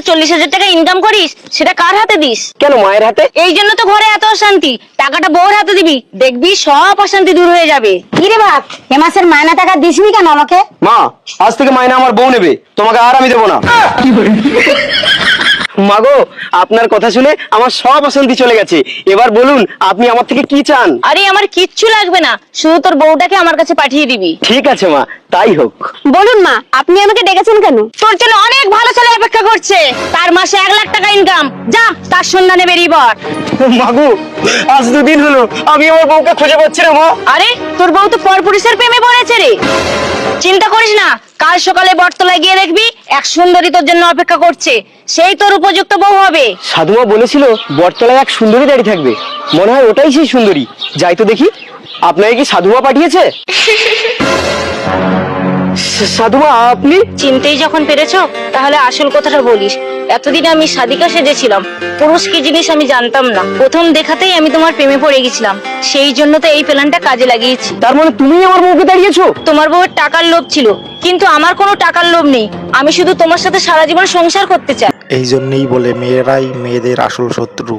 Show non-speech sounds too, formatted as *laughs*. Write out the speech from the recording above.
মাসে চল্লিশ হাজার টাকা ইনকাম করিস সেটা কার হাতে দিস? কেন মায়ের হাতে? এই জন্য তো ঘরে এত অশান্তি। টাকাটা বউর হাতে দিবি দেখবি সব অশান্তি দূর হয়ে যাবে। কি রে বাপ এ মাসের মায়না টাকা দিসনি কেন আমাকে? মা আজ থেকে মাইনা আমার বউ নেবে তোমাকে আর আমি দেবো না। মাগো আপনার কথা শুনে আমার সব অশান্তি চলে গেছে। এবার বলুন আপনি আমার থেকে কি চান? আরে আমার কিচ্ছু লাগবে না। শুধু তোর বউটাকে আমার কাছে পাঠিয়ে দিবি। ঠিক আছে মা তাই হোক। বলুন মা আপনি আমাকে ডেকেছেন কেন? তোর জন্য অনেক ভালো ছেলে অপেক্ষা করছে। তার মাসে এক লাখ টাকা ইনকাম যা তার সন্ধানে বেরিয়ে পড়। মাগো আজ দুদিন হলো আমি আমার বউকে খুঁজে পাচ্ছি না মা। আরে তোর বউ তো পরপুরুষের প্রেমে পড়েছে রে। চিন্তা করিস না কাল সকালে বটতলায় গিয়ে দেখবি এক সুন্দরী তোর জন্য অপেক্ষা করছে। সেই তোর উপযুক্ত বউ হবে। সাধুমা বলেছিল বটতলায় এক সুন্দরী দাঁড়িয়ে থাকবে। মনে হয় ওটাই সেই সুন্দরী। যাই তো দেখি আপনাকে কি সাধুমা পাঠিয়েছে? *laughs* সাধুমা আপনি? চিনতেই যখন পেরেছ তাহলে আসল কথাটা বলিস। এতদিন আমি সাদিকা সেজেছিলাম। পুরুষ কি জিনিস আমি জানতাম না। প্রথম দেখাতেই আমি তোমার প্রেমে পড়ে গেছিলাম। সেই জন্য তো এই প্ল্যানটা কাজে লাগিয়েছি। তার মানে তুমি আমার বউকে দাঁড়িয়েছো? তোমার বউয়ের টাকার লোভ ছিল কিন্তু আমার কোনো টাকার লোভ নেই। আমি শুধু তোমার সাথে সারা জীবন সংসার করতে চাই। এই জন্যই বলে মেয়েরাই মেয়েদের আসল শত্রু।